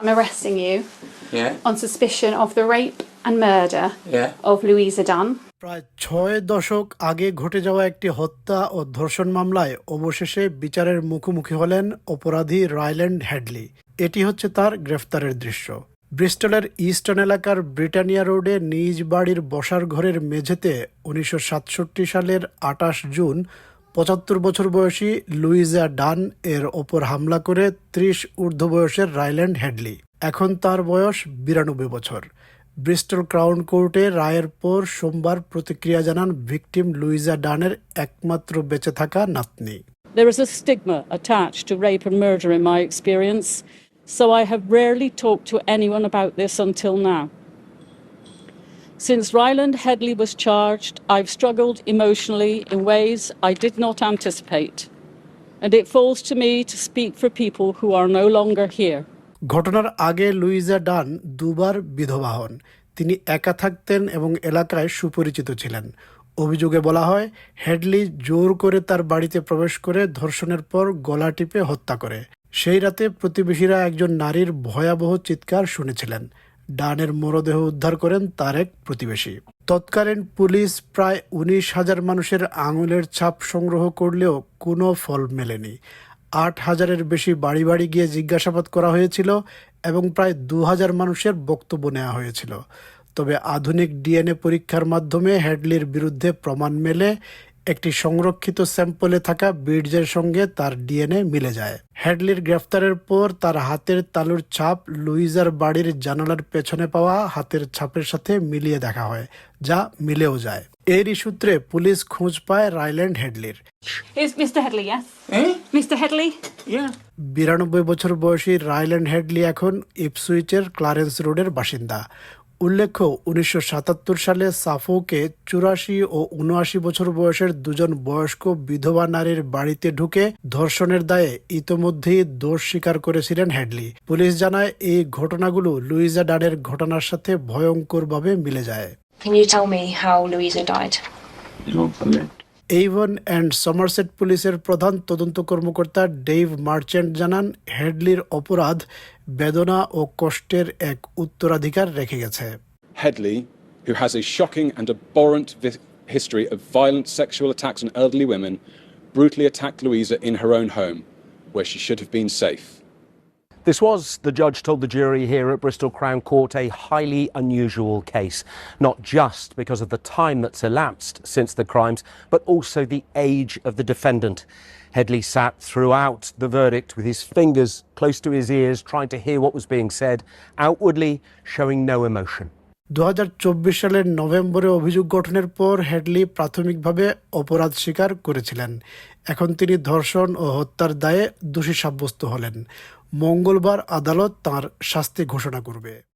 I'm arresting you Yeah, on suspicion of the rape and murder yeah. of Louisa Dunn. প্রায় ছয় দশক আগে ঘটে যাওয়া একটি হত্যা ও ধর্ষণ মামলায় অবশেষে বিচারের মুখোমুখি হলেন অপরাধী রাইল্যান্ড হ্যাডলি এটি হচ্ছে তার গ্রেফতারের দৃশ্য ব্রিস্টলের ইস্টার্ন এলাকার ব্রিটানিয়া রোডে নিজ বাড়ির বসার ঘরের মেঝেতে উনিশশো সাতষট্টি সালের আটাশ জুন পঁচাত্তর বছর বয়সী লুইজা ডান এর ওপর হামলা করে ত্রিশ ঊর্ধ্ব বয়সের রাইল্যান্ড হ্যাডলি। এখন তার বয়স বিরানব্বই বছর। ব্রিস্টল ক্রাউন কোর্টে রায়ের পর সোমবার প্রতিক্রিয়া জানান ভিকটিম লুইজা ডানের একমাত্র বেঁচে থাকা নাতনি। There is a stigma attached to rape and murder in my experience, so I have rarely talked to anyone about this until now. Since Ryland Headley was charged, I've struggled emotionally in ways I did not anticipate, and it falls to me to speak for people who are no longer here. ঘটনার আগে Louisa ডান দুবার বিধবা হন তিনি একা থাকতেন এবং এলাকায় সুপরিচিত ছিলেন অভিযোগে বলা হয় হেডলি জোর করে তার বাড়িতে প্রবেশ করে ধর্ষণের পর গলা টিপে হত্যা করে সেই রাতে প্রতিবেশীরা একজন নারীর ভয়াবহ চিৎকার শুনেছিলেন ডানের মরদেহ উদ্ধার করেন তার এক প্রতিবেশী। তৎকালীন পুলিশ প্রায় উনিশ হাজার মানুষের আঙুলের ছাপ সংগ্রহ করলেও কোনো ফল মেলেনি। আট হাজারের বেশি বাড়ি বাড়ি গিয়ে জিজ্ঞাসাবাদ করা হয়েছিল এবং প্রায় দু হাজার মানুষের বক্তব্য নেওয়া হয়েছিল। তবে আধুনিক ডিএনএ পরীক্ষার মাধ্যমে হ্যাডলির বিরুদ্ধে প্রমাণ মেলে একটি সংরক্ষিত স্যাম্পলে থাকা বিডজের সঙ্গে তার ডিএনএ মিলে যায় হ্যাডলির গ্রেফতারের পর তার হাতের তালুর ছাপ লুইজার বাড়ির জানালার পেছনে পাওয়া হাতের ছাপের সাথে মিলিয়ে দেখা হয় যা মিলেও যায় এরই সূত্রে পুলিশ খোঁজ পায় রাইল্যান্ড হেডলির? Eh? Mr. Headley? Yeah. বিরানব্বই বছর বয়সী রাইল্যান্ড হেডলি এখন ইপসুইচের ক্লারেন্স রোডের বাসিন্দা উল্লেখ্য উনিশশো সাতাত্তর সালে সাফোকে চুরাশি ও উনআশি বছর বয়সের দুজন বয়স্ক বিধবা নারীর বাড়িতে ঢুকে ধর্ষণের দায়ে ইতোমধ্যেই দোষ স্বীকার করেছিলেন হ্যাডলি পুলিশ জানায় এই ঘটনাগুলো লুইজা ডানের ঘটনার সাথে ভয়ঙ্করভাবে মিলে যায়। Can you tell me how Louisa died? Avon and Somerset পুলিশের প্রধান তদন্ত কর্মকর্তা ডেভ মার্চেন্ট জানান হেডলির অপরাধ বেদনা ও কষ্টের এক উত্তরাধিকার রেখে গেছে Headley, who has a shocking and abhorrent vi- history of violent sexual attacks on elderly women, brutally attacked Louisa in her own home, where she should have been safe. This was, the judge told the jury here at Bristol Crown Court, a highly unusual case, not just because of the time that's elapsed since the crimes, but also the age of the defendant. Headley sat throughout the verdict with his fingers close to his ears, trying to hear what was being said, outwardly showing no emotion. দু হাজার চব্বিশ সালের নভেম্বরে অভিযোগ গঠনের পর Hadlee প্রাথমিকভাবে অপরাধ স্বীকার করেছিলেন। এখন তিনি ধর্ষণ ও হত্যার দায়ে দোষী সাব্যস্ত হলেন। মঙ্গলবার আদালত তার শাস্তি ঘোষণা করবে।